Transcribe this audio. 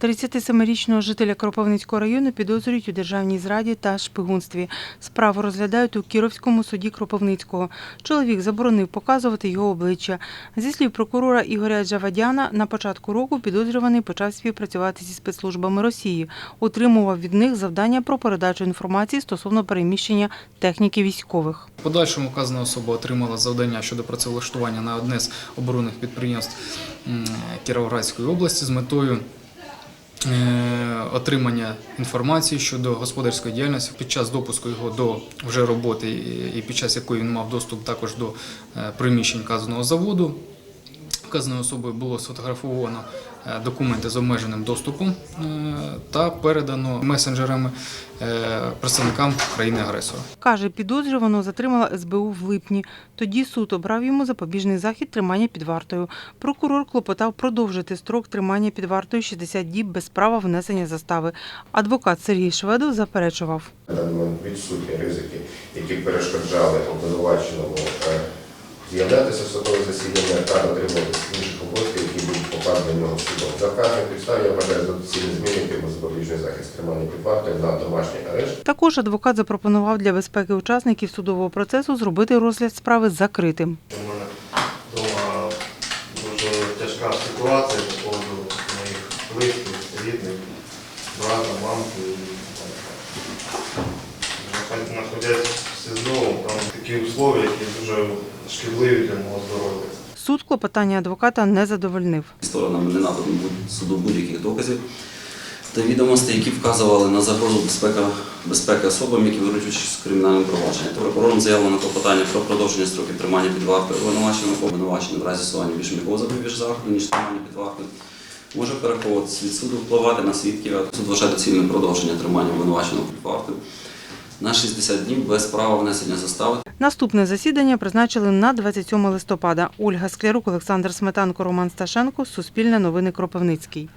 37-річного жителя Кропивницького району підозрюють у державній зраді та шпигунстві. Справу розглядають у Кіровському суді Кропивницького. Чоловік заборонив показувати його обличчя. Зі слів прокурора Ігоря Джавадяна, на початку року підозрюваний почав співпрацювати зі спецслужбами Росії, отримував від них завдання про передачу інформації стосовно переміщення техніки військових. Подальшому вказана особа отримала завдання щодо працевлаштування на одне з оборонних підприємств Кіровоградської області з метою отримання інформації щодо господарської діяльності під час допуску його до вже роботи і- і під час якої він мав доступ також до е, приміщень казаного заводу. Вказаною особою було сфотографовано е, документи з обмеженим доступом е, та передано месенджерами е, представникам країни-агресора. Каже, підозрюваного затримала СБУ в липні. Тоді суд обрав йому запобіжний захід тримання під вартою. Прокурор клопотав продовжити строк тримання під вартою 60 діб без права внесення застави. Адвокат Сергій Шведов заперечував. На даний момент відсутні ризики, які перешкоджали обвинуваченому з'являтися в судове засідання та дотримуватися інших обов'язків, які будуть покладені на нього судом. За вказаних підстав я вважаю за доцільне змінити йому запобіжний захист тримання під вартою на домашній арешт. Також адвокат запропонував для безпеки учасників судового процесу зробити розгляд справи закритим. У мене вдома дуже тяжка ситуація по поводу моїх близьких, рідних, брата, мамки. Наход- Находясь такі условия, які дуже шкідливі для мого здоров'я. Суд клопотання адвоката не задовольнив. Сторонам не надано суду будь-яких доказів та відомостей, які вказували на загрозу безпеки, безпеки особам, які беруть участь у кримінальному провадженні. Прокурором заявлено клопотання про продовження строків тримання під вартою обвинуваченого обвинувачення в разі сування більш м'якого запобіж заходу, ніж тримання під вартою. Може переховуватися від суду, впливати на свідків. а Суд вважає доцільним продовження тримання обвинуваченого під вартою на 60 днів без права внесення застави Наступне засідання призначили на 27 листопада. Ольга Склярук, Олександр Сметанко, Роман Сташенко. Суспільне новини Кропивницький.